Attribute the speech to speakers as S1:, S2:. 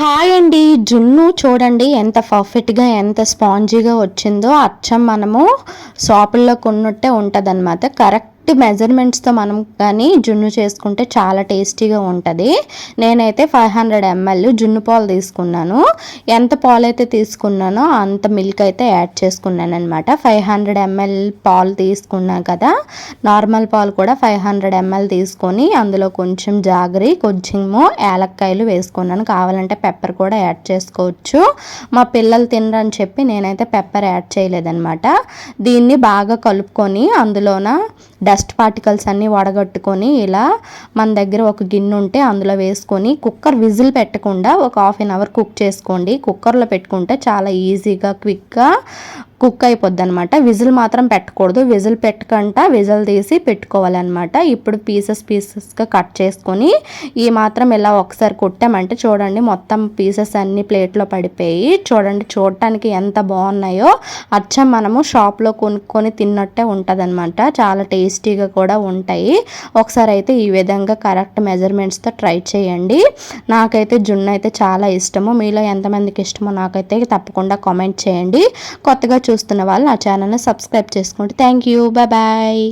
S1: Hi అండి. జున్ను చూడండి. ఎంత పర్ఫెక్ట్గా ఎంత స్పాంజీగా వచ్చిందో అచ్చం మనము షాపుల్లో కొన్నట్టే ఉంటుంది కరెక్ట్ మెజర్మెంట్స్తో మనం కానీ జున్ను చేసుకుంటే చాలా టేస్టీగా ఉంటుంది. నేనైతే ఫైవ్ హండ్రెడ్ ఎంఎల్ జున్ను పాలు తీసుకున్నాను. ఎంత పాలు అయితే తీసుకున్నానో అంత మిల్క్ అయితే యాడ్ చేసుకున్నాను అనమాట ఫైవ్ హండ్రెడ్ ఎంఎల్ పాలు తీసుకున్నాను కదా నార్మల్ పాలు కూడా ఫైవ్ హండ్రెడ్ ఎంఎల్ తీసుకొని అందులో కొంచెం జాగరి కొంచెము యాలక్కాయలు వేసుకున్నాను. కావాలంటే పెప్పర్ కూడా యాడ్ చేసుకోవచ్చు. మా పిల్లలు తినరని చెప్పి నేనైతే పెప్పర్ యాడ్ చేయలేదన్నమాట. దీన్ని బాగా కలుపుకొని అందులోన డస్ట్ పార్టికల్స్ అన్నీ వడగట్టుకొని ఇలా మన దగ్గర ఒక గిన్నె ఉంటే అందులో వేసుకొని కుక్కర్ విజిల్ పెట్టకుండా ఒక హాఫ్ అన్ అవర్ కుక్ చేసుకోండి. కుక్కర్లో పెట్టుకుంటే చాలా ఈజీగా క్విక్గా కుక్ అయిపోద్ది అనమాట విజిల్ మాత్రం పెట్టకూడదు. విజిల్ పెట్టకుండా విజిల్ తీసి పెట్టుకోవాలన్నమాట. ఇప్పుడు పీసెస్ పీసెస్గా కట్ చేసుకొని ఈ మాత్రం ఇలా ఒకసారి కుట్టామంటే చూడండి మొత్తం పీసెస్ అన్ని ప్లేట్లో పడిపోయి చూడండి చూడటానికి ఎంత బాగున్నాయో. అచ్చం మనము షాప్లో కొనుక్కొని తిన్నట్టే ఉంటుందన్నమాట. చాలా టేస్టీగా కూడా ఉంటాయి. ఒకసారి అయితే ఈ విధంగా కరెక్ట్ మెజర్మెంట్స్తో ట్రై చేయండి. నాకైతే జున్ను అయితే చాలా ఇష్టము. మీలో ఎంతమందికి ఇష్టమో నాకైతే తప్పకుండా కామెంట్ చేయండి. కొత్తగా చూస్తున్న వాళ్ళు నా ఛానల్ని సబ్స్క్రైబ్ చేసుకోండి థ్యాంక్ యూ. Bye bye.